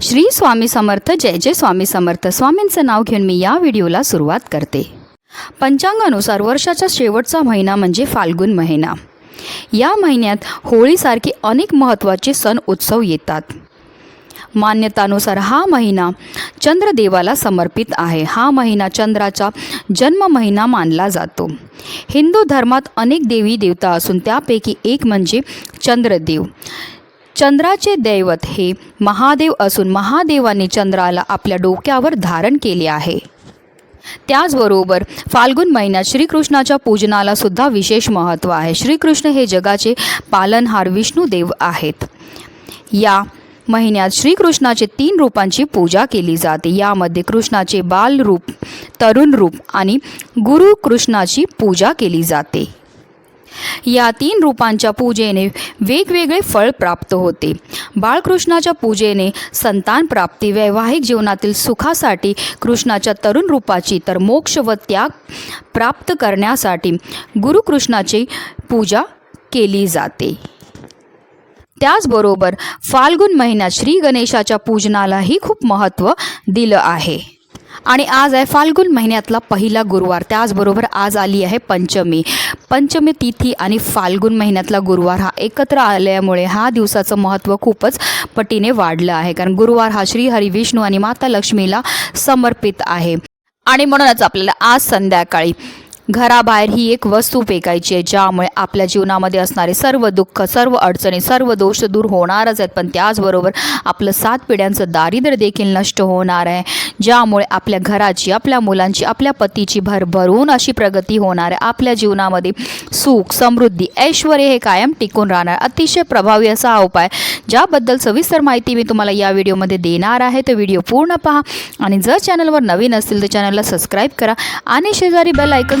श्री स्वामी समर्थ जय जय स्वामी समर्थ. स्वामींचं नाव घेऊन मी या व्हिडिओला सुरुवात करते. पंचांगानुसार वर्षाचा शेवटचा महिना म्हणजे फाल्गुन महिना. या महिन्यात होळीसारखे अनेक महत्त्वाचे सण उत्सव येतात. मान्यतानुसार हा महिना चंद्रदेवाला समर्पित आहे. हा महिना चंद्राचा जन्म महिना मानला जातो. हिंदू धर्मात अनेक देवी देवता असून त्यापैकी एक म्हणजे चंद्रदेव. चंद्राचे दैवत हे महादेव असून महादेवाने चंद्राला आपल्या डोक्यावर धारण केले आहे. त्याचबरोबर फाल्गुन महिन्यात श्रीकृष्णाच्या पूजनाला सुद्धा विशेष महत्त्व आहे. श्रीकृष्ण हे जगाचे पालनहार विष्णुदेव आहेत. या महिन्यात श्रीकृष्णाचे तीन रूपांची पूजा केली जाते. यामध्ये कृष्णाचे बालरूप तरुण रूप आणि गुरु कृष्णाची पूजा केली जाते. या तीन रूपांच्या पूजेने वेगवेगळे फळ प्राप्त होते. बाळकृष्णाच्या पूजेने संतान प्राप्ती वैवाहिक जीवनातील सुखासाठी कृष्णाच्या तरुण रूपाची तर मोक्ष व त्याग प्राप्त करण्यासाठी गुरुकृष्णाची पूजा केली जाते. त्याचबरोबर फाल्गुन महिन्यात श्री गणेशाच्या पूजनालाही खूप महत्त्व दिलं आहे. आणि आज आहे फाल्गुन महिन्यातला पहिला गुरुवार. त्याचबरोबर आज आली आहे पंचमी. पंचमी तिथी आणि फाल्गुन महिन्यातला गुरुवार हा एकत्र आल्यामुळे हा दिवसाचं महत्त्व खूपच पटीने वाढलं आहे. कारण गुरुवार हा श्रीहरी विष्णू आणि माता लक्ष्मीला समर्पित आहे. आणि म्हणूनच आपल्याला आज संध्याकाळी घराबाहेर ही एक वस्तू फेकायची आहे ज्यामुळे आपल्या जीवनामध्ये असणारे सर्व दुःख सर्व अडचणी सर्व दोष दूर होणारच आहेत. पण त्याचबरोबर आपलं सात पिढ्यांचं दारिद्र्य देखील नष्ट होणार आहे ज्यामुळे आपल्या घराची आपल्या मुलांची आपल्या पतीची भरभरून अशी प्रगती होणार आहे. आपल्या जीवनामध्ये सुख समृद्धी ऐश्वर हे कायम टिकून राहणार. अतिशय प्रभावी असा हा उपाय ज्याबद्दल सविस्तर माहिती मी तुम्हाला या व्हिडिओमध्ये देणार आहे. तो व्हिडिओ पूर्ण पहा आणि जर चॅनलवर नवीन असतील तर चॅनलला सबस्क्राईब करा आणि शेजारी बेल ऐकन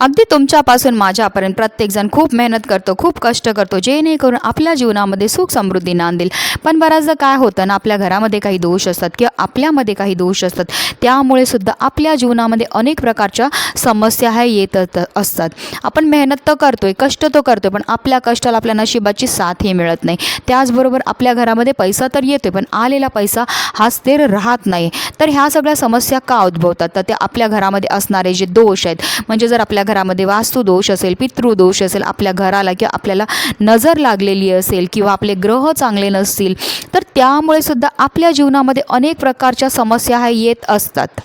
अगदी तुमच्यापासून माझ्यापर्यंत प्रत्येकजण खूप मेहनत करतो खूप कष्ट करतो जेणेकरून आपल्या जीवनामध्ये सुख समृद्धी नांदेल. पण बऱ्याचदा काय होतं ना आपल्या घरामध्ये काही दोष असतात किंवा आपल्यामध्ये काही दोष असतात त्यामुळे सुद्धा आपल्या जीवनामध्ये अनेक प्रकारच्या समस्या ह्या येत असतात. आपण मेहनत तर करतोय कष्ट तर करतोय पण आपल्या कष्टाला आपल्या नशिबाची साथ ही मिळत नाही. त्याचबरोबर आपल्या घरामध्ये पैसा तर येतोय पण आलेला पैसा हा स्थिर राहत नाही. तर ह्या सगळ्या समस्या का उद्भवतात? तर त्या आपल्या घरामध्ये असणारे जे दोष आहेत म्हणजे जर आपल्या घरामध्ये वास्तुदोष असेल पितृदोष असेल आपल्या घराला किंवा आपल्याला नजर लागलेली असेल किंवा आपले ग्रह चांगले नसतील तर त्यामुळे सुद्धा आपल्या जीवनामध्ये अनेक प्रकारच्या समस्या ह्या येत असतात.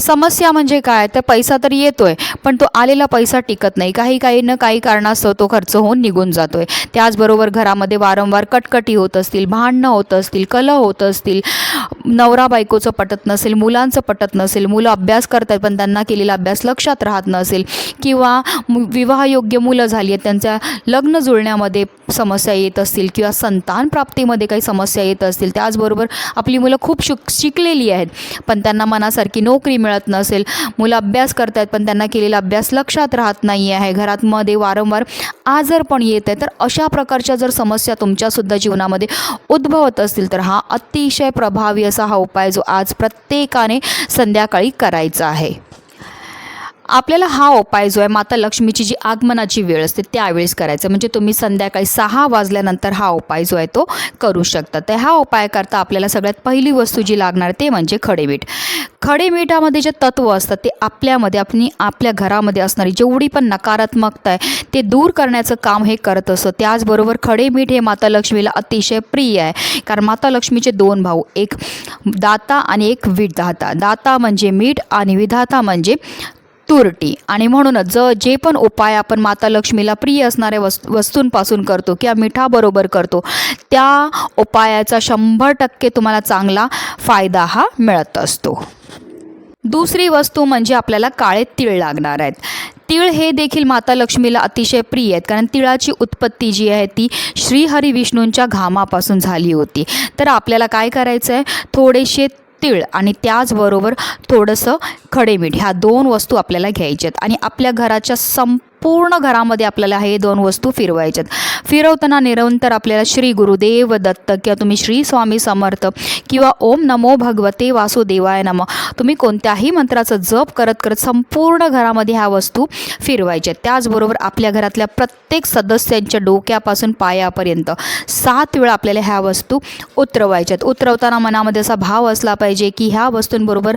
समस्या म्हणजे काय? तर पैसा तर येतोय पण तो आलेला पैसा टिकत नाही. काही काही न काही कारणास्तव तो खर्च होऊन निघून जातोय. त्याचबरोबर घरामध्ये वारंवार कटकटी होत असतील भांडणं होत असतील कलह होत असतील नवरा बायकोचं पटत नसेल मुलांचं पटत नसेल मुलं अभ्यास करतात पण त्यांना केलेला अभ्यास लक्षात राहत नसेल किंवा मु- विवाहयोग्य मुलं झाली आहेत त्यांच्या लग्न जुळण्यामध्ये समस्या येत असतील किंवा संतान प्राप्तीमध्ये काही समस्या येत असतील त्याचबरोबर आपली मुलं खूप शिक शिकलेली आहेत पण त्यांना मनासारखी नोकरी मिळत नसेल. मुलं अभ्यास करत आहेत पण त्यांना केलेला अभ्यास लक्षात राहत नाही आहे घरातमध्ये वारंवार आजार पण येत आहे तर अशा प्रकारच्या जर समस्या तुमच्यासुद्धा जीवनामध्ये उद्भवत असतील तर हा अतिशय प्रभावी असा हा उपाय जो आज प्रत्येकाने संध्याकाळी करायचा आहे. आपल्याला हा उपाय जो आहे माता लक्ष्मीची जी आगमनाची वेळ असते त्यावेळेस करायचं. म्हणजे तुम्ही संध्याकाळी सहा वाजल्यानंतर हा उपाय जो आहे तो करू शकता. तर हा उपाय करता आपल्याला सगळ्यात पहिली वस्तू जी लागणार ते म्हणजे खडेमीठ. खडेमीठामध्ये जे तत्त्व असतात ते आपल्यामध्ये आपली आपल्या घरामध्ये असणारी जेवढी पण नकारात्मकता आहे ते दूर करण्याचं काम हे करत असतं. त्याचबरोबर खडेमीठ हे माता लक्ष्मीला अतिशय प्रिय आहे. कारण माता लक्ष्मीचे दोन भाऊ एक दाता आणि एक विधाता. दाता म्हणजे मीठ आणि विधाता म्हणजे तुरटी. आणि म्हणूनच ज जे पण उपाय आपण माता लक्ष्मीला प्रिय असणाऱ्या वस् वस्तूंपासून करतो किंवा मिठाबरोबर करतो त्या उपायाचा शंभर टक्के तुम्हाला चांगला फायदा हा मिळत असतो. दुसरी वस्तू म्हणजे आपल्याला काळे तीळ लागणार आहेत. तीळ हे देखील माता लक्ष्मीला अतिशय प्रिय आहेत कारण तिळाची उत्पत्ती जी आहे ती श्रीहरी विष्णूंच्या घामापासून झाली होती. तर आपल्याला काय करायचं आहे थोडेसे तीळ आणि त्याचबरोबर थोडंसं खडेमीठ ह्या दोन वस्तू आपल्याला घ्यायच्या आहेत आणि आपल्या घराच्या संप पूर्ण घरामध्ये आपल्याला हे दोन वस्तू फिरवायच्यात. फिरवताना निरंतर आपल्याला श्री गुरुदेव दत्त किंवा तुम्ही श्री स्वामी समर्थ किंवा ओम नमो भगवते वासुदेवाय नम. तुम्ही कोणत्याही मंत्राचा जप करत करत संपूर्ण घरामध्ये ह्या वस्तू फिरवायच्या त्याचबरोबर आपल्या घरातल्या प्रत्येक सदस्यांच्या डोक्यापासून पायापर्यंत सात वेळा आपल्याला ह्या वस्तू उतरवायच्यात. उतरवताना मनामध्ये असा भाव असला पाहिजे की ह्या वस्तूंबरोबर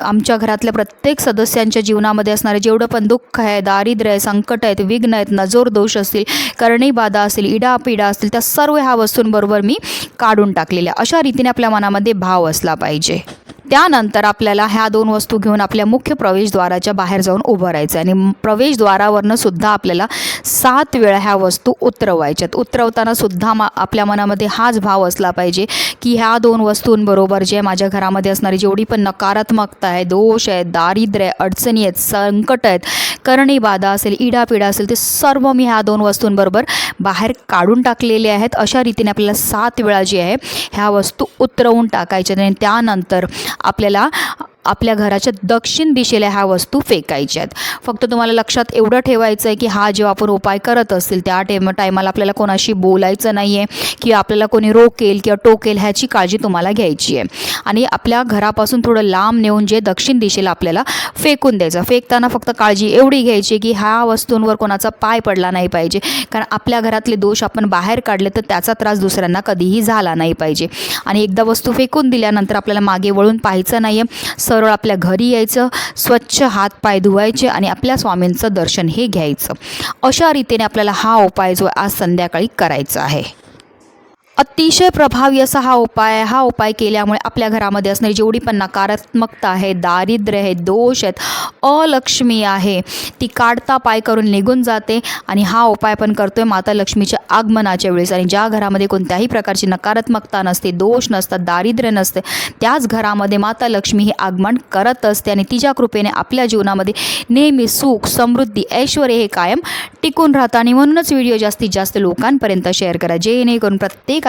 आमच्या घरातल्या प्रत्येक सदस्यांच्या जीवनामध्ये असणारे जेवढं पण दुःख आहे दारिद्र्य आहे संकट आहेत विघ्न आहेत नजोर दोष असतील करणीबाधा असतील इडापिडा असतील त्या सर्व ह्या वस्तूंबरोबर मी काढून टाकलेल्या. अशा रीतीने आपल्या मनामध्ये भाव असला पाहिजे. त्यानंतर आपल्याला ह्या दोन वस्तू घेऊन आपल्या मुख्य प्रवेशद्वाराच्या बाहेर जाऊन उभं राहायचं आणि प्रवेशद्वारावरनं सुद्धा आपल्याला सात वेळा ह्या वस्तू उतरवायच्यात उतरवताना सुद्धा मा आपल्या मनामध्ये हाच भाव असला पाहिजे की ह्या दोन वस्तूंबरोबर जे माझ्या घरामध्ये असणारी जेवढी पण नकारात्मकता आहे दोष आहेत दारिद्र्य आहे अडचणी आहेत संकट आहेत करणीबाधा असेल इडापिडा असेल ते सर्व मी ह्या दोन वस्तूंबरोबर बाहेर काढून टाकलेले आहेत. अशा रीतीने आपल्याला सात वेळा जी आहे ह्या वस्तू उतरवून टाकायच्या आणि त्यानंतर आपल्याला आपल्या घराच्या दक्षिण दिशेला ह्या वस्तू फेकायच्या आहेत. फक्त तुम्हाला लक्षात एवढं ठेवायचं आहे की हा जेव्हा आपण उपाय करत असतील त्या टेम टायमाला आपल्याला कोणाशी बोलायचं नाही आहे किंवा आपल्याला कोणी रोकेल किंवा टोकेल ह्याची काळजी तुम्हाला घ्यायची आहे. आणि आपल्या घरापासून थोडं लांब नेऊन जे दक्षिण दिशेला आपल्याला फेकून द्यायचं. फेकताना फक्त काळजी एवढी घ्यायची की ह्या वस्तूंवर कोणाचा पाय पडला नाही पाहिजे. कारण आपल्या घरातले दोष आपण बाहेर काढले तर त्याचा त्रास दुसऱ्यांना कधीही झाला नाही पाहिजे. आणि एकदा वस्तू फेकून दिल्यानंतर आपल्याला मागे वळून पाहायचं नाही आहे सरळ आपल्या घरी यायचं स्वच्छ हात पाय धुवायचे आणि आपल्या स्वामींचं दर्शन हे घ्यायचं. अशा रीतीने आपल्याला हा उपाय जो आज संध्याकाळी करायचा आहे. अतिशय प्रभावी असा हा उपाय आहे. हा उपाय केल्यामुळे आपल्या घरामध्ये असणारी जेवढी पण नकारात्मकता आहे दारिद्र्य आहे दोष आहेत अलक्ष्मी आहे ती काढता पाय करून निघून जाते आणि हा उपाय पण करतोय माता लक्ष्मीच्या आगमनाच्या वेळेस. आणि ज्या घरामध्ये कोणत्याही प्रकारची नकारात्मकता नसते दोष नसतात दारिद्र्य नसते त्याच घरामध्ये माता लक्ष्मी हे आगमन करत असते आणि तिच्या कृपेने आपल्या जीवनामध्ये नेहमी सुख समृद्धी ऐश्वर हे कायम टिकून राहतं. आणि म्हणूनच व्हिडिओ जास्तीत जास्त लोकांपर्यंत शेअर करा. जेणेकरून प्रत्येक